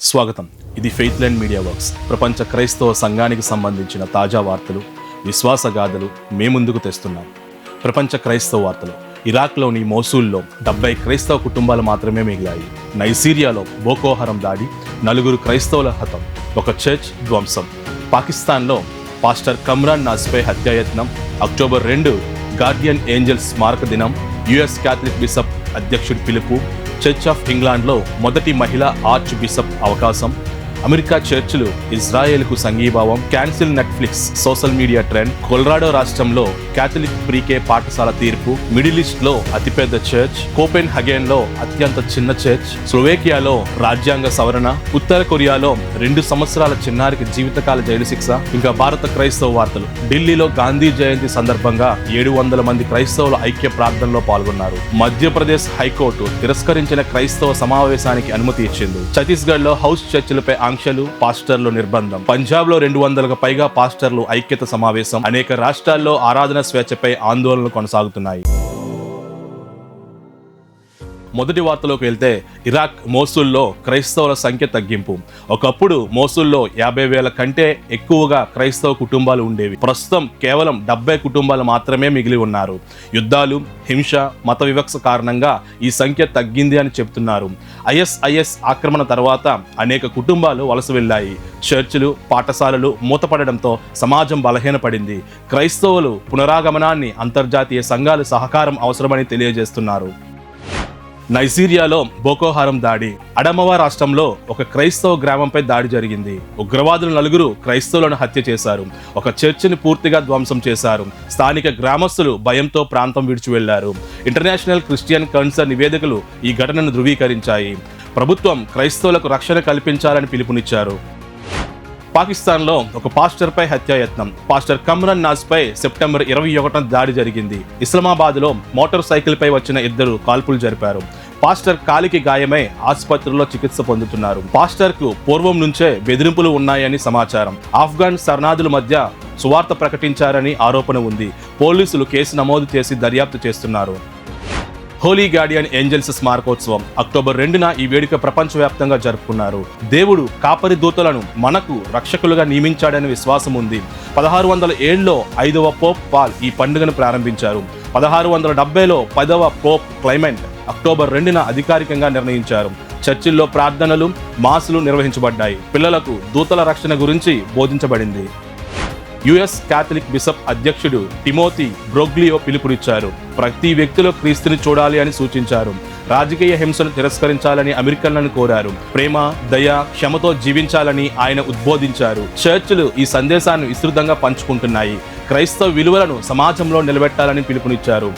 స్వాగతం. ఇది faith land media works. ప్రపంచ క్రైస్తవ సంఘానికి సంబంధించిన తాజా వార్తలు విశ్వాసగాథలు మే ముందుకు తెస్తున్నాం. ప్రపంచ క్రైస్తవ వార్తలు. ఇరాక్లోని మోసూల్లో డెబ్బై క్రైస్తవ కుటుంబాలు మాత్రమే మిగిలాయి. నైజీరియాలో బోకోహరం దాడి నలుగురు క్రైస్తవుల హతం ఒక చర్చ్ ధ్వంసం. పాకిస్తాన్లో పాస్టర్ కమ్రాన్ నాజ్పై హత్యాయత్నం అక్టోబర్ రెండు గార్డియన్ ఏంజల్స్ స్మారక దినం యుఎస్ క్యాథలిక్ బిషప్ అధ్యక్షుడి పిలుపు చర్చ్ ఆఫ్ ఇంగ్లాండ్లో మొదటి మహిళా ఆర్చ్ బిషప్ అవకాశం. అమెరికా చర్చిలు ఇజ్రాయెల్కు సంఘీభావం cancel Netflix social media trend Colorado రాష్ట్రంలో క్యాథలిక్ ప్రీకే పాఠశాల తీర్పు మిడిల్ ఈస్ట్లో అతిపెద్ద చర్చ్ కోపెన్ హగేన్లో అత్యంత చిన్న చర్చ్ స్లోవేకియాలో రాజ్యాంగ సవరణ ఉత్తర కొరియాలో రెండు సంవత్సరాల చిన్నారికి జీవితకాల జైలు శిక్ష ఇంకా భారత క్రైస్తవ వార్తలు. ఢిల్లీలో గాంధీ జయంతి సందర్భంగా ఏడు వందల మంది క్రైస్తవుల ఐక్య ప్రార్థనలో పాల్గొన్నారు. మధ్యప్రదేశ్ హైకోర్టు తిరస్కరించిన క్రైస్తవ సమావేశానికి అనుమతి ఇచ్చింది. ఛత్తీస్గఢ్లో హౌస్ చర్చిలపై ఆంక్షలు పాస్టర్లు నిర్బంధం. పంజాబ్లో రెండు వందలకు పైగా పాస్టర్లు ఐక్యత సమావేశం. అనేక రాష్ట్రాల్లో ఆరాధన స్వేచ్ఛపై ఆందోళనలు కొనసాగుతున్నాయి. మొదటి వార్తలోకి వెళ్తే ఇరాక్ మోసుల్లో క్రైస్తవుల సంఖ్య తగ్గింపు. ఒకప్పుడు మోసుల్లో యాభై వేల కంటే ఎక్కువగా క్రైస్తవ కుటుంబాలు ఉండేవి. ప్రస్తుతం కేవలం డెబ్బై కుటుంబాలు మాత్రమే మిగిలి ఉన్నారు. యుద్ధాలు హింస మత వివక్ష కారణంగా ఈ సంఖ్య తగ్గింది అని చెప్తున్నారు. ఐఎస్ఐఎస్ ఆక్రమణ తర్వాత అనేక కుటుంబాలు వలస వెళ్ళాయి. చర్చిలు పాఠశాలలు మూతపడడంతో సమాజం బలహీనపడింది. క్రైస్తవులు పునరాగమనాన్ని అంతర్జాతీయ సంఘాలు సహకారం అవసరమని తెలియజేస్తున్నారు. నైజీరియాలో బోకోహారం దాడి. అడమవా రాష్ట్రంలో ఒక క్రైస్తవ గ్రామంపై దాడి జరిగింది. ఉగ్రవాదులు నలుగురు క్రైస్తవులను హత్య చేశారు. ఒక చర్చిని పూర్తిగా ధ్వంసం చేశారు. స్థానిక గ్రామస్తులు భయంతో ప్రాంతం విడిచి వెళ్ళారు. ఇంటర్నేషనల్ క్రిస్టియన్ కౌన్సిల్ నివేదికలు ఈ ఘటనను ధృవీకరించాయి. ప్రభుత్వం క్రైస్తవులకు రక్షణ కల్పించాలని పిలుపునిచ్చారు. పాకిస్తాన్లో ఒక పాస్టర్పై హత్యాయత్నం. పాస్టర్ కమ్రన్ నాజ్పై సెప్టెంబర్ ఇరవై ఒకటిన దాడి జరిగింది. ఇస్లామాబాద్లో మోటార్ సైకిల్పై వచ్చిన ఇద్దరు కాల్పులు జరిపారు. పాస్టర్ కాలికి గాయమై ఆసుపత్రిలో చికిత్స పొందుతున్నారు. పాస్టర్కు పూర్వం నుంచే బెదిరింపులు ఉన్నాయని సమాచారం. ఆఫ్ఘన్ శరణాదుల మధ్య సువార్త ప్రకటించారని ఆరోపణ ఉంది. పోలీసులు కేసు నమోదు చేసి దర్యాప్తు చేస్తున్నారు. హోలీ గార్డియన్ ఏంజల్స్ స్మారకోత్సవం అక్టోబర్ రెండున ఈ వేడుక ప్రపంచవ్యాప్తంగా జరుపుకున్నారు. దేవుడు కాపరి దూతలను మనకు రక్షకులుగా నియమించాడనే విశ్వాసం ఉంది. పదహారు వందల ఏడులో ఐదవ పోప్ పాల్ ఈ పండుగను ప్రారంభించారు. పదహారు వందల డెబ్బైలో పదవ పోప్ క్లైమెంట్ అక్టోబర్ రెండున అధికారికంగా నిర్ణయించారు. చర్చిల్లో ప్రార్థనలు మాసులు నిర్వహించబడ్డాయి. పిల్లలకు దూతల రక్షణ గురించి బోధించబడింది. యుఎస్ క్యాథలిక్ బిషప్ అధ్యక్షుడు టిమోతి బ్రోగ్లియో పిలుపునిచ్చారు. ప్రతి వ్యక్తిలో క్రీస్తుని చూడాలి అని సూచించారు. రాజకీయ హింసను తిరస్కరించాలని అమెరికన్లను కోరారు. ప్రేమ దయ క్షమతో జీవించాలని ఆయన ఉద్బోధించారు. చర్చిలు ఈ సందేశాన్ని విస్తృతంగా పంచుకుంటున్నాయి. క్రైస్తవ విలువలను సమాజంలో నిలబెట్టాలని పిలుపునిచ్చారు.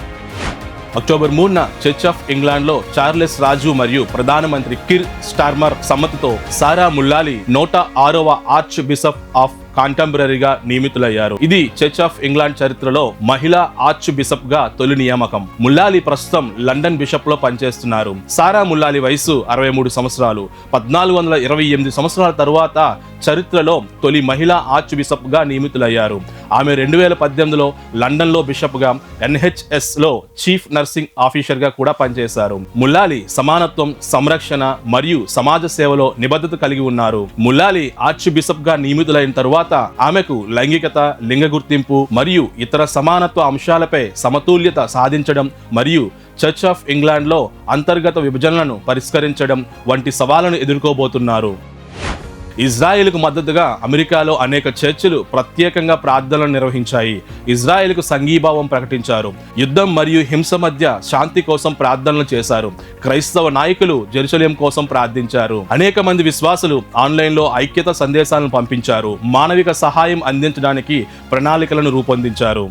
అక్టోబర్ మూడున చర్చ్ ఆఫ్ ఇంగ్లాండ్లో చార్లెస్ రాజు మరియు ప్రధానమంత్రి కిర్ స్టార్మర్ సమ్మతితో సారా ముల్లాలి నూట ఆరవ ఆర్చ్ బిషప్ ఆఫ్ కాంటెంపరీగా నియమితులయ్యారు. ఇది చర్చ్ ఆఫ్ ఇంగ్లాండ్ చరిత్రలో మహిళా ఆర్చ్ బిషప్గా తొలి నియామకం. ముల్లాలి ప్రస్తుతం లండన్ బిషప్లో పనిచేస్తున్నారు. సారా ముల్లాలి వయసు అరవై మూడు సంవత్సరాలు. పద్నాలుగు వందల ఇరవై ఎనిమిది సంవత్సరాల తరువాత చరిత్రలో తొలి మహిళా ఆర్చ్ బిషప్గా నియమితులయ్యారు. ఆమె రెండు వేల పద్దెనిమిదిలో లండన్లో బిషప్గా ఎన్హెచ్ఎస్లో చీఫ్ నర్సింగ్ ఆఫీసర్గా కూడా పనిచేశారు. ముల్లాలి సమానత్వం సంరక్షణ మరియు సమాజ సేవలో నిబద్ధత కలిగి ఉన్నారు. ముల్లాలి ఆర్చ్ బిషప్గా నియమితులైన తరువాత ఆమెకు లైంగికత లింగ గుర్తింపు మరియు ఇతర సమానత్వ అంశాలపై సమతుల్యత సాధించడం మరియు చర్చ్ ఆఫ్ ఇంగ్లాండ్లో అంతర్గత విభజనలను పరిష్కరించడం వంటి సవాళ్ళను ఎదుర్కోబోతున్నారు. ఇజ్రాయెల్కు మద్దతుగా అమెరికాలో అనేక చర్చిలు ప్రత్యేకంగా ప్రార్థనలు నిర్వహించాయి. ఇజ్రాయెల్కు సంఘీభావం ప్రకటించారు. యుద్ధం మరియు హింస మధ్య శాంతి కోసం ప్రార్థనలు చేశారు. క్రైస్తవ నాయకులు జెరుసలేం కోసం ప్రార్థించారు. అనేక మంది విశ్వాసులు ఆన్లైన్లో ఐక్యత సందేశాలను పంపించారు. మానవిక సహాయం అందించడానికి ప్రణాళికలను రూపొందించారు.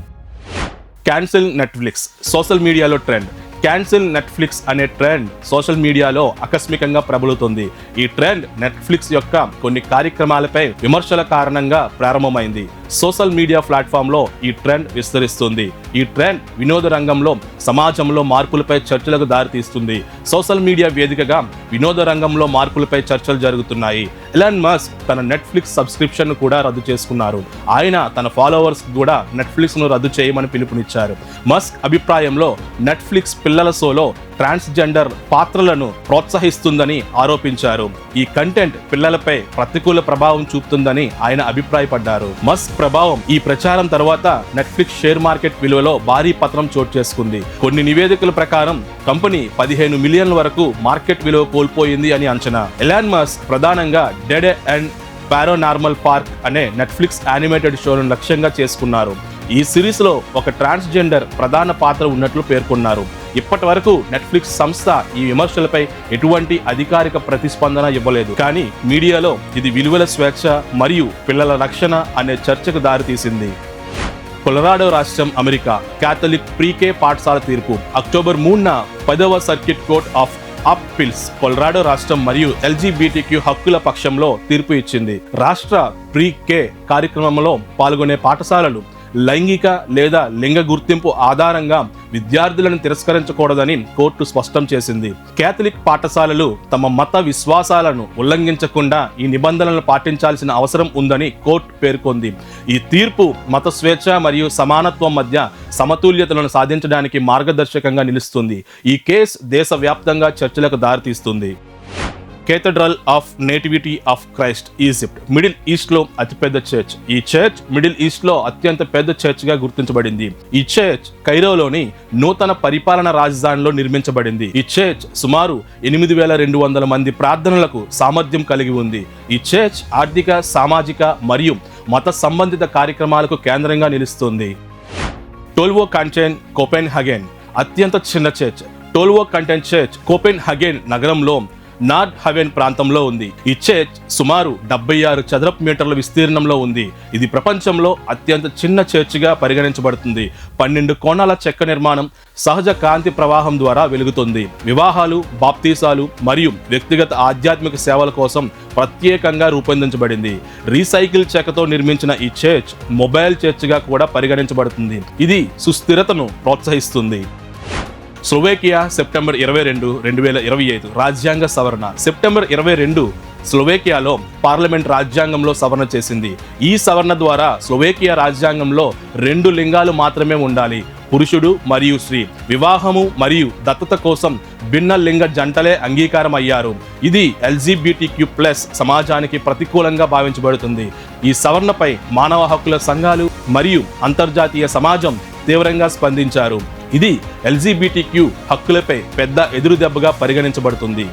క్యాన్సిల్ నెట్ఫ్లిక్స్ సోషల్ మీడియాలో ట్రెండ్. క్యాన్సిల్ నెట్ఫ్లిక్స్ అనే ట్రెండ్ సోషల్ మీడియాలో ఆకస్మికంగా ప్రబలుతుంది. ఈ ట్రెండ్ నెట్ఫ్లిక్స్ యొక్క కొన్ని కార్యక్రమాలపై విమర్శల కారణంగా ప్రారంభమైంది. సోషల్ మీడియా ప్లాట్ఫామ్లో ఈ ట్రెండ్ విస్తరిస్తుంది. ఈ ట్రెండ్ వినోద రంగంలో సమాజంలో మార్పులపై చర్చలకు దారితీస్తుంది. సోషల్ మీడియా వేదికగా వినోద రంగంలో మార్పులపై చర్చలు జరుగుతున్నాయి. ఎలాన్ మస్క్ తన నెట్ఫ్లిక్స్ సబ్స్క్రిప్షన్ కూడా రద్దు చేసుకున్నారు. ఆయన తన ఫాలోవర్స్ కూడా నెట్ఫ్లిక్స్ను రద్దు చేయమని పిలుపునిచ్చారు. మస్క్ అభిప్రాయంలో నెట్ఫ్లిక్స్ పిల్లల షోలో ట్రాన్స్జెండర్ పాత్రలను ప్రోత్సహిస్తుందని ఆరోపించారు. ఈ కంటెంట్ పిల్లలపై ప్రతికూల ప్రభావం చూపుతుందని ఆయన అభిప్రాయపడ్డారు. మస్క్ ప్రభావం ఈ ప్రచారం తర్వాత నెట్ఫ్లిక్స్ షేర్ మార్కెట్ విలువలో భారీ పతనం చోటు చేసుకుంది. కొన్ని నివేదికల ప్రకారం కంపెనీ పదిహేను మిలియన్ల వరకు మార్కెట్ విలువ కోల్పోయింది అని అంచనా. ఎలాన్ మస్క్ ప్రధానంగా డెడ్ అండ్ పారోనార్మల్ పార్క్ అనే నెట్ఫ్లిక్స్ యానిమేటెడ్ షోను లక్ష్యంగా చేసుకున్నారు. ఈ సిరీస్లో ఒక ట్రాన్స్జెండర్ ప్రధాన పాత్ర ఉన్నట్లు పేర్కొన్నారు. ఇప్పటి వరకు నెట్ఫ్లిక్స్ సంస్థ ఈ విమర్శలపై ఎటువంటి అధికారిక ప్రతిస్పందన ఇవ్వలేదు. కానీ మీడియాలో ఇది విలువల స్వేచ్ఛ మరియు పిల్లల రక్షణ అనే చర్చకు దారితీసింది. కొలరాడో రాష్ట్రం అమెరికా. క్యాథలిక్ ప్రీకే పాఠశాల తీర్పు. అక్టోబర్ మూడున పదవ circuit court of appeals Colorado రాష్ట్రం మరియు ఎల్జీబీటీక్యూ హక్కుల పక్షంలో తీర్పు ఇచ్చింది. రాష్ట్ర ప్రీ కే కార్యక్రమంలో పాల్గొనే పాఠశాలలు లైంగిక లేదా లింగ గుర్తింపు ఆధారంగా విద్యార్థులను తిరస్కరించకూడదని కోర్టు స్పష్టం చేసింది. కేథలిక్ పాఠశాలలు తమ మత విశ్వాసాలను ఉల్లంఘించకుండా ఈ నిబంధనలను పాటించాల్సిన అవసరం ఉందని కోర్టు పేర్కొంది. ఈ తీర్పు మత స్వేచ్ఛ మరియు సమానత్వం మధ్య సమతుల్యతలను సాధించడానికి మార్గదర్శకంగా నిలుస్తుంది. ఈ కేసు దేశవ్యాప్తంగా చర్చలకు దారితీస్తుంది. Cathedral of nativity of Christ Egypt middle ఈస్ట్లో అతిపెద్ద చర్చ్ ఈ చర్చ్ మిడిల్ ఈస్ట్లో అత్యంత పెద్ద చర్చ్గా గుర్తించబడింది. ఈ చర్చ్ కైరోలోని నూతన పరిపాలన రాజధానిలో నిర్మించబడింది. ఈ చర్చ్ సుమారు ఎనిమిది వేల రెండు వందల మంది ప్రార్థనలకు సామర్థ్యం కలిగి ఉంది. ఈ చర్చ్ ఆర్థిక సామాజిక మరియు మత సంబంధిత కార్యక్రమాలకు కేంద్రంగా నిలుస్తుంది. టోల్వో కంటెన్ కోపెన్ హగెన్ అత్యంత చిన్న చర్చ్ టోల్వో కంటెన్ చర్చ్ కోపెన్ హగెన్ నగరంలో నార్డ్ హవెన్ ప్రాంతంలో ఉంది. ఈ చర్చ్ సుమారు డెబ్బై ఆరు చదరపు మీటర్ల విస్తీర్ణంలో ఉంది. ఇది ప్రపంచంలో అత్యంత చిన్న చర్చిగా పరిగణించబడుతుంది. పన్నెండు కోణాల చెక్క నిర్మాణం సహజ కాంతి ప్రవాహం ద్వారా వెలుగుతుంది. వివాహాలు బాప్తీసాలు మరియు వ్యక్తిగత ఆధ్యాత్మిక సేవల కోసం ప్రత్యేకంగా రూపొందించబడింది. రీసైకిల్ చెక్కతో నిర్మించిన ఈ చర్చ్ మొబైల్ చర్చ్గా కూడా పరిగణించబడుతుంది. ఇది సుస్థిరతను ప్రోత్సహిస్తుంది. స్లోవేకియా సెప్టెంబర్ ఇరవై రెండు రెండు వేల ఇరవై ఐదు రాజ్యాంగ సవరణ. సెప్టెంబర్ ఇరవై రెండు స్లోవేకియాలో పార్లమెంట్ రాజ్యాంగంలో సవరణ చేసింది. ఈ సవరణ ద్వారా స్లోవేకియా రాజ్యాంగంలో రెండు లింగాలు మాత్రమే ఉండాలి. పురుషుడు మరియు స్త్రీ. వివాహము మరియు దత్తత కోసం భిన్న లింగ జంటలే అంగీకారం అయ్యారు ఇది ఎల్జీబీటీక్యూ ప్లస్ సమాజానికి ప్రతికూలంగా భావించబడుతుంది. ఈ సవరణపై మానవ హక్కుల సంఘాలు మరియు అంతర్జాతీయ సమాజం తీవ్రంగా స్పందించారు. ఇది ఎల్జీబీటీక్యూ హక్కులపై పెద్ద ఎదురుదెబ్బగా పరిగణించబడుతుంది.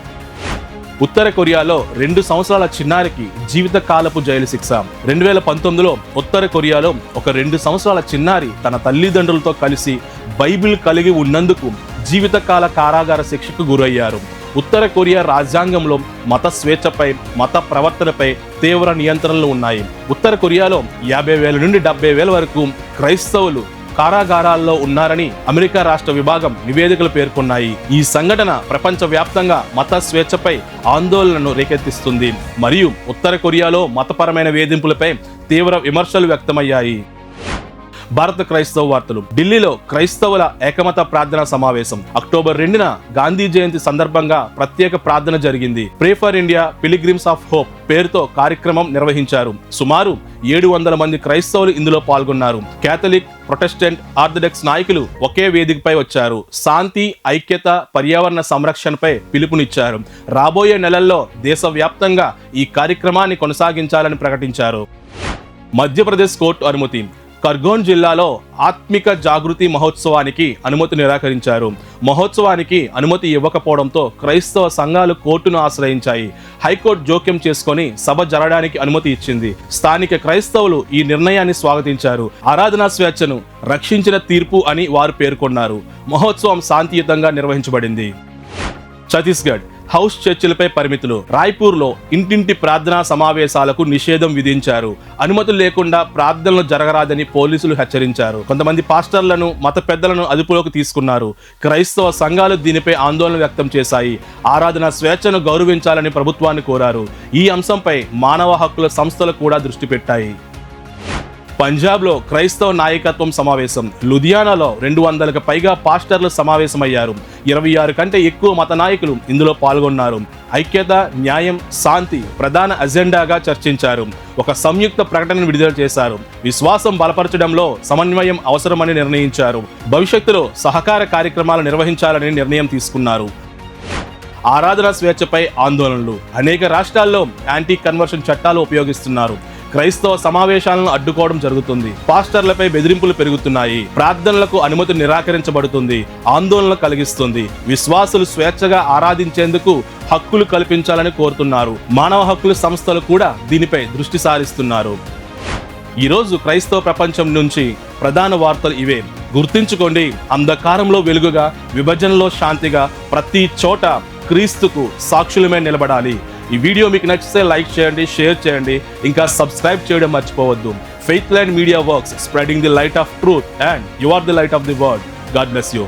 ఉత్తర కొరియాలో రెండు సంవత్సరాల చిన్నారికి జీవిత కాలపు జైలు శిక్ష. రెండు వేల పంతొమ్మిదిలో ఉత్తర కొరియాలో ఒక రెండు సంవత్సరాల చిన్నారి తన తల్లిదండ్రులతో కలిసి బైబిల్ కలిగి ఉన్నందుకు జీవితకాల కారాగార శిక్షకు గురయ్యారు. ఉత్తర కొరియా రాజ్యాంగంలో మత స్వేచ్ఛపై మత ప్రవర్తనపై తీవ్ర నియంత్రణలు ఉన్నాయి. ఉత్తర కొరియాలో యాభై వేల నుండి డెబ్బై వేల వరకు క్రైస్తవులు కారాగారాల్లో ఉన్నారని అమెరికా రాష్ట్ర విభాగం నివేదికలు పేర్కొన్నాయి. ఈ సంఘటన ప్రపంచవ్యాప్తంగా మత స్వేచ్ఛపై ఆందోళనను రేకెత్తిస్తుంది. మరియు ఉత్తర కొరియాలో మతపరమైన వేధింపులపై తీవ్ర విమర్శలు వ్యక్తమయ్యాయి. భారత క్రైస్తవ వార్తలు. ఢిల్లీలో క్రైస్తవుల ఏకమత ప్రార్థన సమావేశం. అక్టోబర్ రెండున గాంధీ జయంతి సందర్భంగా ప్రత్యేక ప్రార్థన జరిగింది. Pray for India pilgrims of hope పేరుతో కార్యక్రమం నిర్వహించారు. సుమారు ఏడు వందల మంది క్రైస్తవులు ఇందులో పాల్గొన్నారు. కేథలిక్ ప్రొటెస్టెంట్ ఆర్థడాక్స్ నాయకులు ఒకే వేదికపై వచ్చారు. శాంతి ఐక్యత పర్యావరణ సంరక్షణపై పిలుపునిచ్చారు. రాబోయే నెలల్లో దేశవ్యాప్తంగా ఈ కార్యక్రమాన్ని కొనసాగించాలని ప్రకటించారు. మధ్యప్రదేశ్ కోర్టు అనుమతి. ఖర్గోన్ జిల్లాలో ఆత్మిక జాగృతి మహోత్సవానికి అనుమతి నిరాకరించారు. మహోత్సవానికి అనుమతి ఇవ్వకపోవడంతో క్రైస్తవ సంఘాలు కోర్టును ఆశ్రయించాయి. హైకోర్టు జోక్యం చేసుకొని సభ జరగడానికి అనుమతి ఇచ్చింది. స్థానిక క్రైస్తవులు ఈ నిర్ణయాన్ని స్వాగతించారు. ఆరాధనా స్వేచ్ఛను రక్షించిన తీర్పు అని వారు పేర్కొన్నారు. మహోత్సవం శాంతియుతంగా నిర్వహించబడింది. ఛత్తీస్గఢ్ హౌస్ చర్చిలపై పరిమితులు. రాయ్పూర్లో ఇంటింటి ప్రార్థనా సమావేశాలకు నిషేధం విధించారు. అనుమతులు లేకుండా ప్రార్థనలు జరగరాదని పోలీసులు హెచ్చరించారు. కొంతమంది పాస్టర్లను మత పెద్దలను అదుపులోకి తీసుకున్నారు. క్రైస్తవ సంఘాలు దీనిపై ఆందోళన వ్యక్తం చేశాయి. ఆరాధన స్వేచ్ఛను గౌరవించాలని ప్రభుత్వాన్ని కోరారు. ఈ అంశంపై మానవ హక్కుల సంస్థలు కూడా దృష్టి పెట్టాయి. పంజాబ్లో క్రైస్తవ నాయకత్వం సమావేశం. లుధియానాలో రెండు వందలకు పైగా పాస్టర్లు సమావేశమయ్యారు. ఇరవై ఆరు కంటే ఎక్కువ మత నాయకులు ఇందులో పాల్గొన్నారు. ఐక్యత న్యాయం శాంతి ప్రధాన అజెండాగా చర్చించారు. ఒక సంయుక్త ప్రకటనను విడుదల చేశారు. విశ్వాసం బలపరచడంలో సమన్వయం అవసరమని నిర్ణయించారు. భవిష్యత్తులో సహకార కార్యక్రమాలు నిర్వహించాలని నిర్ణయం తీసుకున్నారు. ఆరాధన స్వేచ్ఛపై ఆందోళనలు. అనేక రాష్ట్రాల్లో యాంటీ కన్వర్షన్ చట్టాలు ఉపయోగిస్తున్నారు. క్రైస్తవ సమావేశాలను అడ్డుకోవడం జరుగుతుంది. పాస్టర్లపై బెదిరింపులు పెరుగుతున్నాయి. ప్రార్థనలకు అనుమతి నిరాకరించబడుతుంది. ఆందోళన కలిగిస్తుంది. విశ్వాసులు స్వేచ్ఛగా ఆరాధించేందుకు హక్కులు కల్పించాలని కోరుతున్నారు. మానవ హక్కుల సంస్థలు కూడా దీనిపై దృష్టి సారిస్తున్నారు. ఈరోజు క్రైస్తవ ప్రపంచం నుంచి ప్రధాన వార్తలు ఇవే. గుర్తుంచుకోండి అంధకారంలో వెలుగుగా విభజనలో శాంతిగా ప్రతి చోట క్రీస్తుకు సాక్షులమే నిలబడాలి. ఈ వీడియో మీకు నచ్చితే లైక్ చేయండి షేర్ చేయండి. ఇంకా సబ్స్క్రైబ్ చేయడం మర్చిపోవద్దు. Faith land media works spreading the light of truth and you are the light of the world God bless you